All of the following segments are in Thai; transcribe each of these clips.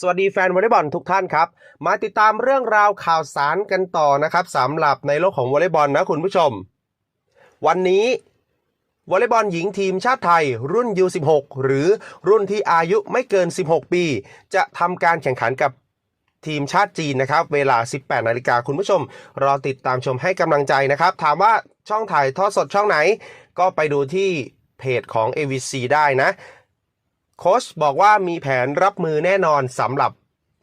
สวัสดีแฟนวอลเลย์บอลทุกท่านครับ มาติดตามเรื่องราวข่าวสารกันต่อนะครับสำหรับในโลกของวอลเลย์บอลนะคุณผู้ชม วันนี้วอลเลย์บอลหญิงทีมชาติไทย รุ่น U16 หรือรุ่นที่อายุไม่เกิน 16 ปี จะทำการแข่งขันกับทีมชาติจีนนะครับ เวลา 18 นาฬิกาคุณผู้ชม รอติดตามชมให้กำลังใจนะครับ ถามว่าช่องถ่ายทอดสดช่องไหน ก็ไปดูที่เพจของ AVC ได้นะ โค้ชบอกว่ามีแผนรับมือแน่นอนสำหรับ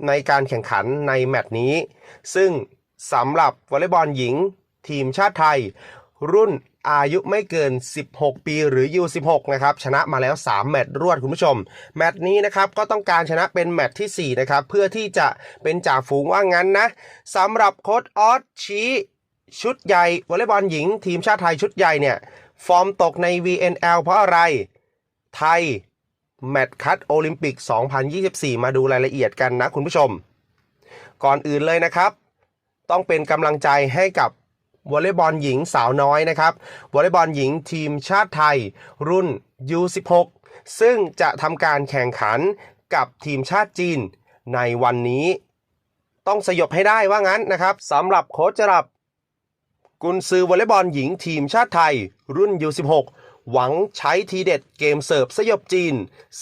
ในการแข่งขันในแมตช์นี้ ซึ่งสำหรับวอลเลย์บอลหญิง ทีมชาติไทย รุ่นอายุไม่เกิน 16 ปีหรือ U16 นะครับ ชนะมาแล้ว 3 แมตช์รวดคุณผู้ชม แมตช์นี้นะครับ ก็ต้องการชนะเป็นแมตช์ที่ 4 นะครับ เพื่อที่จะเป็นจ่าฝูงว่างั้นนะสำหรับโค้ชออสชี้ชุดใหญ่วอลเลย์บอลหญิง ทีมชาติไทยชุดใหญ่เนี่ย ฟอร์มตกใน VNL เพราะอะไร ไทย แมตช์คัดโอลิมปิก 2024 มาดูรายละเอียดกันนะคุณผู้ชม ก่อนอื่นเลยนะครับ ต้องเป็นกำลังใจให้กับวอลเลย์บอลหญิงสาวน้อยนะครับวอลเลย์บอลหญิงทีมชาติไทย รุ่น U16 ซึ่งจะทำการแข่งขันกับทีมชาติจีนในวันนี้ ต้องสยบให้ได้ว่างั้นนะครับสำหรับโค้ชจรับ กุนซือวอลเลย์บอลหญิงทีมชาติไทย รุ่น U16 หวังใช้ทีเด็ดเกมเสิร์ฟสยบจีน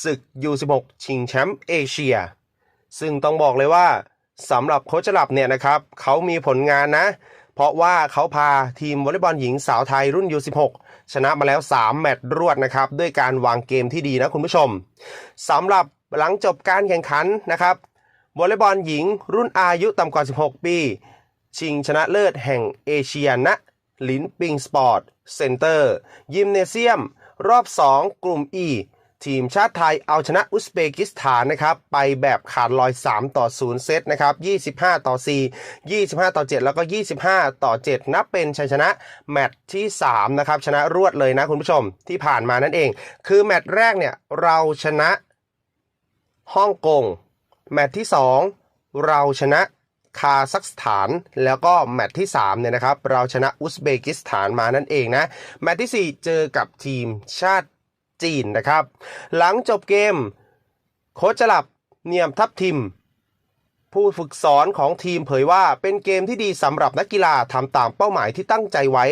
ศึก U16 ชิงแชมป์เอเชีย ซึ่งต้องบอกเลยว่าสำหรับโคชจลับเนี่ยนะครับเขามีผลงานนะ เพราะว่าเขาพาทีมวอลเลย์บอลหญิงสาวไทยรุ่น U16 ชนะมาแล้ว 3 แมตช์รวดนะครับ ด้วยการวางเกมที่ดีนะคุณผู้ชมสำหรับหลังจบการแข่งขันนะครับวอลเลย์บอลหญิงรุ่นอายุต่ำกว่า 16 ปี ชิงชนะเลิศแห่งเอเชียณลินปิงสปอร์ต เซ็นเตอร์ ยิมเนเซียม รอบ 2 กลุ่ม E ทีมชาติไทยเอาชนะอุซเบกิสถานนะครับ ไปแบบขาดลอย 3 ต่อ 0 เซตนะครับ 25 ต่อ 4 25 ต่อ 7 แล้วก็ 25 ต่อ 7 นับเป็นชัยชนะแมตช์ที่ 3 นะครับ ชนะรวดเลยนะคุณผู้ชมที่ผ่านมานั่นเอง คือแมตช์แรกเนี่ย เราชนะฮ่องกง แมตช์ที่ 2 เราชนะ คาซัคสถาน แล้วก็แมตช์ที่3เนี่ยนะครับเราชนะอุซเบกิสถานมานั่นเองนะ แมตช์ที่ 4 เจอกับทีมชาติจีนนะครับ หลังจบเกม โค้ชจลับเนียมทัพทิม ผู้ฝึกสอนของทีมเผยว่าเป็นเกมที่ดีสำหรับนักกีฬาทำตามเป้าหมายที่ตั้งใจไว้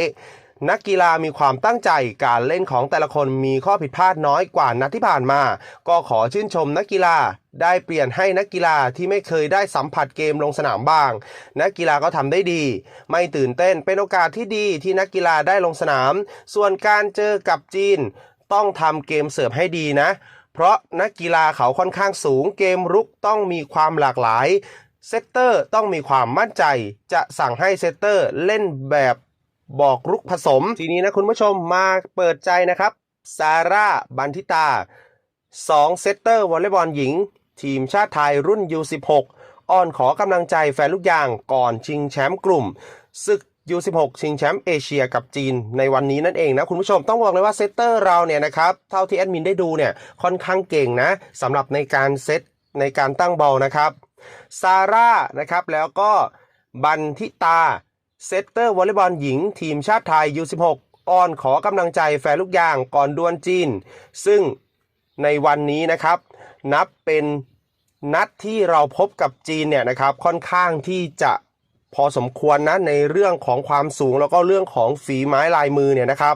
นักกีฬามีความตั้งใจการเล่นของแต่ละคนมีข้อผิดพลาดน้อยกว่านัดที่ผ่านมา ก็ขอชื่นชมนักกีฬาได้เปลี่ยนให้นักกีฬาที่ไม่เคยได้สัมผัสเกมลงสนามบ้าง นักกีฬาก็ทำได้ดี ไม่ตื่นเต้นเป็นโอกาสที่ดีที่นักกีฬาได้ลงสนาม ส่วนการเจอกับจีน ต้องทำเกมเสิร์ฟให้ดีนะ เพราะนักกีฬาเขาค่อนข้างสูงเกมรุกต้องมีความหลากหลายเซตเตอร์ต้องมีความมั่นใจ จะสั่งให้เซตเตอร์เล่นแบบ บอกรุกผสม ทีนี้นะคุณผู้ชมมาเปิดใจนะครับ ซาร่า บันทิตา 2 เซตเตอร์วอลเลย์บอลหญิง ทีมชาติไทยรุ่น U16 อ้อนขอกำลังใจแฟนลูกยางก่อนชิงแชมป์กลุ่มศึก U16 ชิงแชมป์เอเชียกับจีนในวันนี้นั่นเองนะคุณผู้ชมต้องบอกเลยว่าเซตเตอร์เราเนี่ยนะครับเท่าที่แอดมินได้ดูเนี่ยค่อนข้างเก่งนะสำหรับในการเซตในการตั้งบอลนะครับซาร่านะครับแล้วก็บันทิตา เซตเตอร์วอลเลย์บอลหญิงทีมชาติไทย U16 อ้อนขอกำลังใจแฟนลูกยางก่อนดวลจีน ซึ่งในวันนี้นะครับ นับเป็นนัดที่เราพบกับจีนเนี่ยนะครับ ค่อนข้างที่จะพอสมควรนะในเรื่องของความสูงแล้วก็เรื่องของฝีไม้ลายมือเนี่ยนะครับ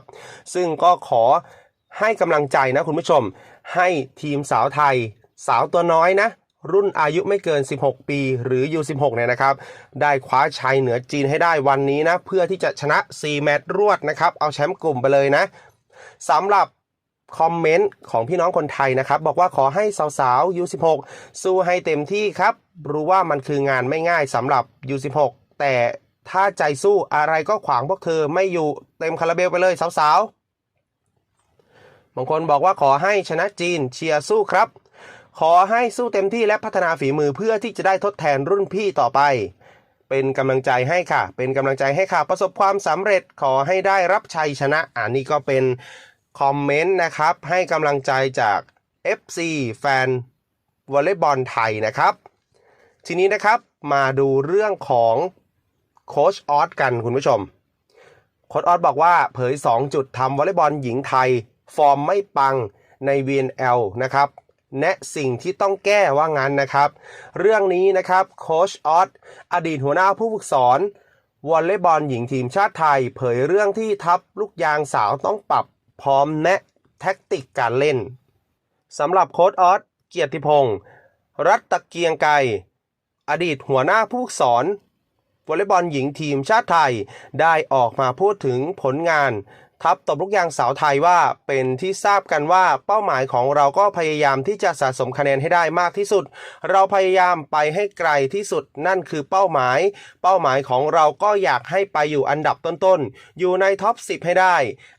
ซึ่งก็ขอให้กำลังใจนะคุณผู้ชม ให้ทีมสาวไทย สาวตัวน้อยนะ รุ่นอายุไม่เกิน 16 ปี หรือ U16 เนี่ยนะครับ ได้คว้าชัยเหนือจีนให้ได้วันนี้นะ เพื่อที่จะชนะ 4 แมตช์รวดนะครับ เอาแชมป์กลุ่มไปเลยนะสำหรับคอมเมนต์ของพี่น้องคนไทยนะครับ บอกว่าขอให้สาวๆ U16 สู้ให้เต็มที่ครับ รู้ว่ามันคืองานไม่ง่ายสำหรับ U16 แต่ถ้าใจสู้อะไรก็ขวางพวกเธอไม่อยู่เต็มคาราเบลไปเลยสาวๆบางคนบอกว่าขอให้ชนะจีนเชียร์สู้ครับ ขอให้สู้เต็มที่และพัฒนาฝีมือเพื่อที่จะได้ทดแทนรุ่นพี่ต่อไป เป็นกำลังใจให้ค่ะ เป็นกำลังใจให้ค่ะ ประสบความสำเร็จขอให้ได้รับชัยชนะอันนี้ก็เป็นคอมเมนต์นะครับ ให้กำลังใจจาก FC แฟนวอลเลย์บอลไทยนะครับ ทีนี้นะครับมาดูเรื่องของโค้ชออสกันคุณผู้ชม โค้ชออสบอกว่าเผย 2 จุดทำวอลเลย์บอลหญิงไทย ฟอร์มไม่ปังใน VNL นะครับ แนะสิ่งที่ต้องแก้ว่างั้นนะครับ เรื่องนี้นะครับโคชออสอดีตหัวหน้าผู้ฝึกสอนวอลเลย์บอลหญิงทีมชาติไทย เผยเรื่องที่ทัพลูกยางสาวต้องปรับพร้อมแนะแท็กติกการเล่นสำหรับโค้ชออสเกียรติพงศ์รัตตะเกียงไกรอดีตหัวหน้าผู้ฝึกสอนวอลเลย์บอลหญิงทีมชาติไทยได้ออกมาพูดถึงผลงาน ทัพตบลูกยางสาวไทยว่าเป็นที่ทราบกันว่าเป้าหมายของเราก็พยายามที่จะสะสมคะแนนให้ได้มากที่สุด เราพยายามไปให้ไกลที่สุดนั่นคือเป้าหมาย เป้าหมายของเราก็อยากให้ไปอยู่อันดับต้นๆ อยู่ในท็อป 10 ให้ได้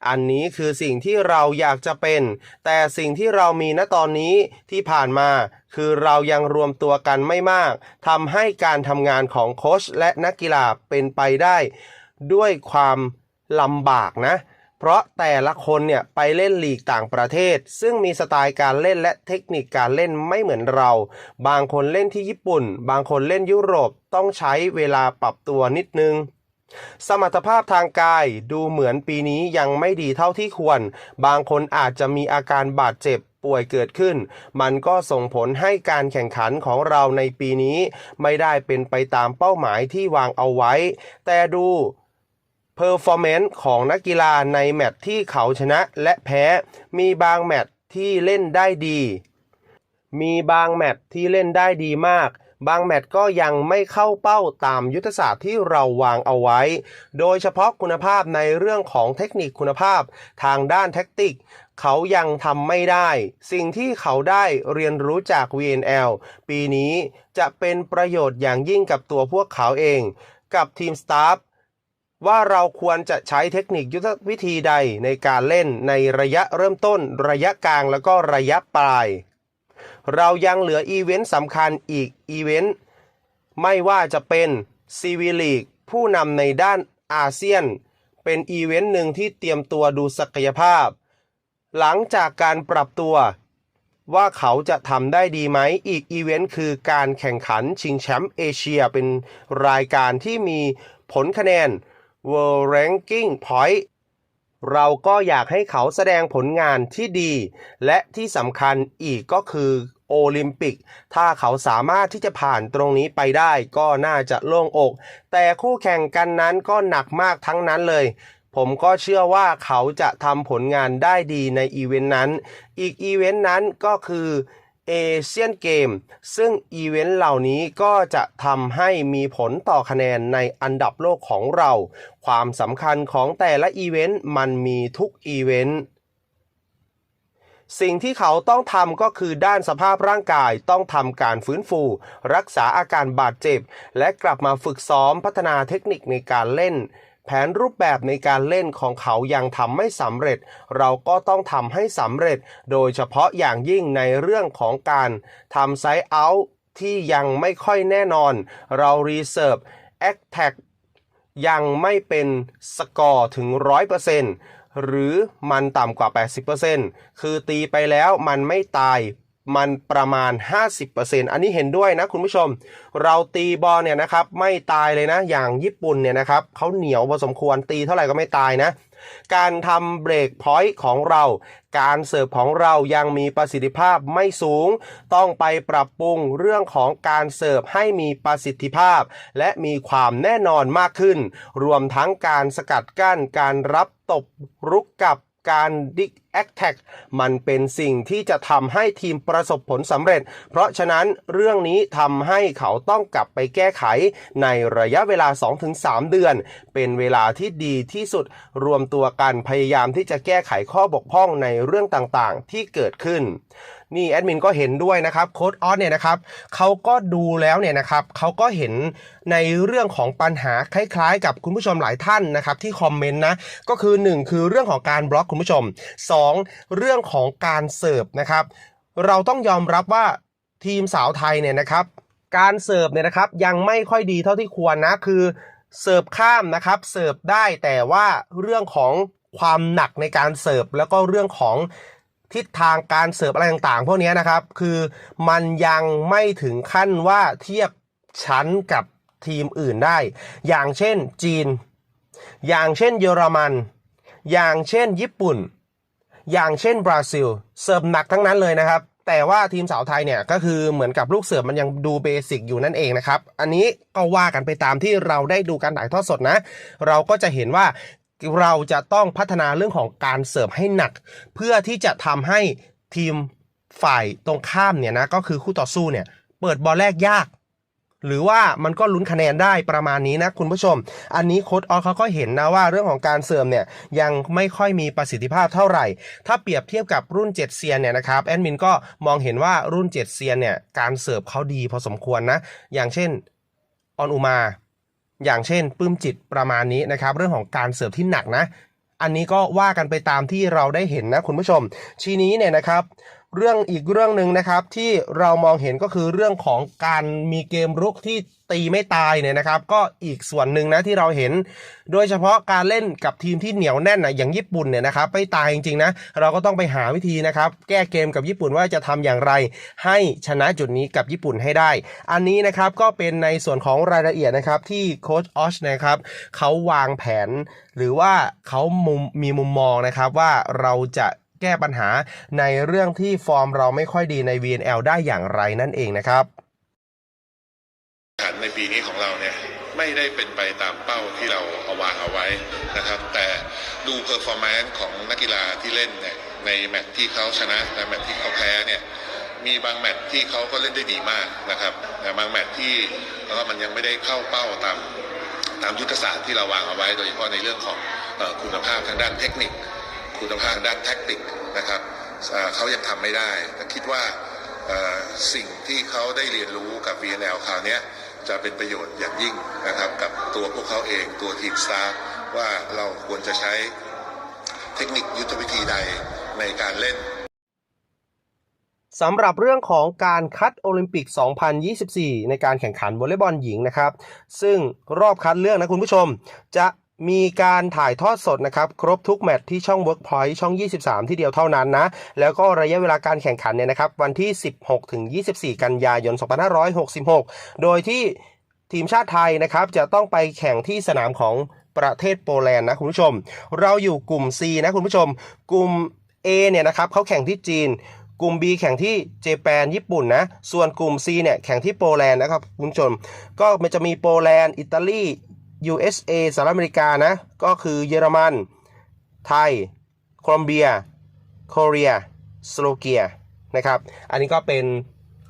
อันนี้คือสิ่งที่เราอยากจะเป็น แต่สิ่งที่เรามีณตอนนี้ที่ผ่านมาคือเรายังรวมตัวกันไม่มากทำให้การทำงานของโค้ชและนักกีฬาเป็นไปได้ ด้วยความลำบากนะ เพราะแต่ละคนเนี่ยไปเล่นลีกต่างประเทศ ซึ่งมีสไตล์การเล่นและเทคนิคการเล่นไม่เหมือนเรา บางคนเล่นที่ญี่ปุ่น บางคนเล่นยุโรปต้องใช้เวลาปรับตัวนิดนึง สมรรถภาพทางกายดูเหมือนปีนี้ยังไม่ดีเท่าที่ควร บางคนอาจจะมีอาการบาดเจ็บป่วยเกิดขึ้น มันก็ส่งผลให้การแข่งขันของเราในปีนี้ ไม่ได้เป็นไปตามเป้าหมายที่วางเอาไว้ แต่ดู เพอร์ฟอร์แมนซ์ของนักกีฬาในแมตช์ที่เขาชนะและแพ้ มีบางแมตช์ที่เล่นได้ดี มีบางแมตช์ที่เล่นได้ดีมาก บางแมตช์ก็ยังไม่เข้าเป้าตามยุทธศาสตร์ที่เราวางเอาไว้ โดยเฉพาะคุณภาพในเรื่องของเทคนิคคุณภาพทางด้านแท็กติก เขายังทำไม่ได้ สิ่งที่เขาได้เรียนรู้จาก VNL ปีนี้จะเป็นประโยชน์อย่างยิ่งกับตัวพวกเขาเอง กับทีมสตาฟ ว่าเราควรจะใช้เทคนิคยุทธวิธีใดในการเล่นในระยะเริ่มต้น ระยะกลางแล้วก็ระยะปลาย เรายังเหลืออีเวนต์สำคัญอีกอีเวนต์ไม่ว่าจะเป็นซีวีลีกผู้นำในด้านอาเซียน เป็นอีเวนต์หนึ่งที่เตรียมตัวดูศักยภาพ หลังจากการปรับตัว ว่าเขาจะทำได้ดีไหมอีกอีเวนต์คือการแข่งขันชิงแชมป์เอเชียเป็นรายการที่มีผลคะแนน World Ranking Point เราก็อยากให้เขาแสดงผลงานที่ดี และที่สำคัญอีกก็คือโอลิมปิก ถ้าเขาสามารถที่จะผ่านตรงนี้ไปได้ก็น่าจะโล่งอก แต่คู่แข่งกันนั้นก็หนักมากทั้งนั้นเลย ผมก็เชื่อว่าเขาจะทำผลงานได้ดีในอีเวนต์นั้น อีกอีเวนต์นั้นก็คือ เอเชียนเกมซึ่งอีเวนต์เหล่านี้ก็จะทำให้มีผลต่อคะแนนในอันดับโลกของเรา ความสำคัญของแต่ละอีเวนต์มันมีทุกอีเวนต์สิ่งที่เขาต้องทำก็คือด้านสภาพร่างกายต้องทำการฟื้นฟู รักษาอาการบาดเจ็บ และกลับมาฝึกซ้อมพัฒนาเทคนิคในการเล่น แผนรูปแบบในการเล่นของเขายังทำไม่สำเร็จ เราก็ต้องทำให้สำเร็จ โดยเฉพาะอย่างยิ่งในเรื่องของการทำไซต์เอาท์ที่ยังไม่ค่อยแน่นอน เรารีเซิร์ฟแอคแท็กยังไม่เป็นสกอร์ถึง 100%หรือมันต่ำกว่า 80%คือตีไปแล้วมันไม่ตาย มันประมาณ 50%อันนี้เห็นด้วยนะคุณผู้ชม เราตีบอลเนี่ยนะครับไม่ตายเลยนะ อย่างญี่ปุ่นเนี่ยนะครับเขาเหนียวพอสมควรตีเท่าไหร่ก็ไม่ตายนะ การทำเบรกพอยต์ของเรา การเสิร์ฟของเรายังมีประสิทธิภาพไม่สูง ต้องไปปรับปรุงเรื่องของการเสิร์ฟให้มีประสิทธิภาพ และมีความแน่นอนมากขึ้น รวมทั้งการสกัดกั้นการรับตบรุกกับการดิ แอคแท็กมันเป็นสิ่งที่จะทำให้ทีมประสบผลสำเร็จ เพราะฉะนั้นเรื่องนี้ทำให้เขาต้องกลับไปแก้ไขในระยะเวลา 2-3 เดือน เป็นเวลาที่ดีที่สุดรวมตัวกันพยายามที่จะแก้ไขข้อบกพร่องในเรื่องต่างๆ ที่เกิดขึ้นนี่แอดมินก็เห็นด้วยนะครับโค้ดออสเนี่ยนะครับเขาก็ดูแล้วเนี่ยนะครับเขาก็เห็นในเรื่องของปัญหาคล้ายๆ กับคุณผู้ชมหลายท่านนะครับที่คอมเมนต์นะก็คือ 1 คือเรื่องของการบล็อกคุณผู้ชม 2เรื่องของการเสิร์ฟนะครับ เราต้องยอมรับว่าทีมสาวไทยเนี่ยนะครับ การเสิร์ฟเนี่ยนะครับยังไม่ค่อยดีเท่าที่ควรนะคือเสิร์ฟข้ามนะครับเสิร์ฟได้แต่ว่าเรื่องของความหนักในการเสิร์ฟแล้วก็เรื่องของทิศทางการเสิร์ฟอะไรต่างๆ พวกนี้นะครับ คือมันยังไม่ถึงขั้นว่าเทียบชั้นกับทีมอื่นได้ อย่างเช่นจีน อย่างเช่นเยอรมัน อย่างเช่นญี่ปุ่น อย่างเช่นบราซิลเสิร์ฟหนักทั้งนั้นเลยนะครับ แต่ว่าทีมสาวไทยเนี่ยก็คือเหมือนกับลูกเสือมันยังดูเบสิกอยู่นั่นเองนะครับ อันนี้ก็ว่ากันไปตามที่เราได้ดูการถ่ายทอดสดนะ เราก็จะเห็นว่าเราจะต้องพัฒนาเรื่องของการเสิร์ฟให้หนัก เพื่อที่จะทำให้ทีมฝ่ายตรงข้ามเนี่ยนะก็คือคู่ต่อสู้เนี่ยเปิดบอลแรกยาก หรือว่ามันก็ลุ้นคะแนนได้ประมาณนี้นะคุณผู้ชม อันนี้โค้ดออสเขาก็เห็นนะว่าเรื่องของการเสริมเนี่ยยังไม่ค่อยมีประสิทธิภาพเท่าไหร่ ถ้าเปรียบเทียบกับรุ่น 7 เซียนเนี่ยนะครับแอดมินก็มองเห็นว่ารุ่น 7 เซียนเนี่ยการเสิร์ฟเขาดีพอสมควรนะ อย่างเช่นออนอุมา อย่างเช่นปื้มจิตประมาณนี้นะครับเรื่องของการเสิร์ฟที่หนักนะ อันนี้ก็ว่ากันไปตามที่เราได้เห็นนะคุณผู้ชม ทีนี้เนี่ยนะครับ เรื่องอีกเรื่องหนึ่งนะครับที่เรามองเห็นก็คือเรื่องของการมีเกมรุกที่ตีไม่ตายเนี่ยนะครับ ก็อีกส่วนหนึ่งนะที่เราเห็น โดยเฉพาะการเล่นกับทีมที่เหนียวแน่นนะอย่างญี่ปุ่นเนี่ยนะครับไม่ตายจริงๆนะเราก็ต้องไปหาวิธีนะครับ แก้เกมกับญี่ปุ่นว่าจะทำอย่างไร ให้ชนะจุดนี้กับญี่ปุ่นให้ได้ อันนี้นะครับก็เป็นในส่วนของรายละเอียดนะครับที่โค้ชออชนะครับเขาวางแผน หรือว่าเขามุมมีมุมมองนะครับว่าเราจะ แก้ปัญหาในเรื่องที่ฟอร์มเราไม่ค่อยดีใน VNL ได้อย่างไรนั่นเองนะครับในปีนี้ของเราเนี่ยไม่ได้เป็นไปตามเป้าที่เราเอาวางเอาไว้นะครับ แต่ดูเพอร์ฟอร์แมนซ์ของนักกีฬาที่เล่นเนี่ยในแมตช์ที่เขาชนะและแมตช์ที่เขาแพ้เนี่ยมีบางแมตช์ที่เขาก็เล่นได้ดีมากนะครับแต่บางแมตช์ที่แล้วก็มันยังไม่ได้เข้าเป้าตามตามยุทธศาสตร์ที่เราวางเอาไว้ โดยเฉพาะในเรื่องของคุณภาพทางด้านเทคนิค คุณภาพทางด้านแท็กติกนะครับเขายังทำไม่ได้ แต่คิดว่าสิ่งที่เขาได้เรียนรู้กับ VNL คราวเนี้ยจะเป็นประโยชน์อย่างยิ่งนะครับ กับตัวพวกเขาเองตัวทีมสตาฟว่าเราควรจะใช้เทคนิคยุทธวิธีใดในการเล่นสำหรับเรื่องของการคัดโอลิมปิก 2024 ในการแข่งขันวอลเลย์บอลหญิงนะครับ ซึ่งรอบคัดเลือกนะคุณผู้ชม จะ มีการถ่ายทอดสดนะครับ ครบทุกแมตช์ที่ช่อง Workpoint ช่อง 23 ที่เดียวเท่านั้นนะ แล้วก็ระยะเวลาการแข่งขันเนี่ยนะครับ วันที่ 16 ถึง 24 กันยายน 2566 โดยที่ทีมชาติไทยนะครับ จะต้องไปแข่งที่สนามของประเทศโปแลนด์นะคุณผู้ชม เราอยู่กลุ่ม C นะคุณผู้ชม กลุ่ม A เนี่ยนะครับเขาแข่งที่จีนกลุ่ม B แข่งที่เจแปนญี่ปุ่นนะ ส่วนกลุ่ม C เนี่ยแข่งที่โปแลนด์นะครับคุณผู้ชม ก็มันจะมีโปแลนด์ อิตาลี USA สหรัฐอเมริกานะ ก็คือเยอรมัน ไทย โคลอมเบียโคเรียสโลเกียนะครับ อันนี้ก็เป็น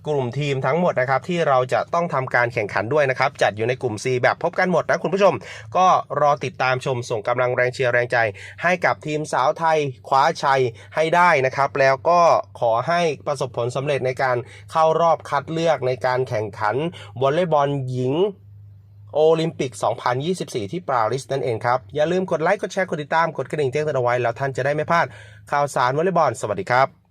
กลุ่มทีมทั้งหมดนะครับ ที่เราจะต้องทำการแข่งขันด้วยนะครับ จัดอยู่ในกลุ่ม C แบบพบกันหมดนะคุณผู้ชม ก็รอติดตามชมส่งกำลังแรงเชียร์แรงใจ ให้กับทีมสาวไทยคว้าชัยให้ได้นะครับ แล้วก็ขอให้ประสบผลสำเร็จในการเข้ารอบคัดเลือกในการแข่งขันวอลเลย์บอลหญิง โอลิมปิก 2024 ที่ปารีสนั่นเองครับ อย่าลืมกดไลค์ กดแชร์ กดติดตาม กดกระดิ่งแจ้งเตือนเอาไว้ แล้วท่านจะได้ไม่พลาดข่าวสารวอลเลย์บอล สวัสดีครับ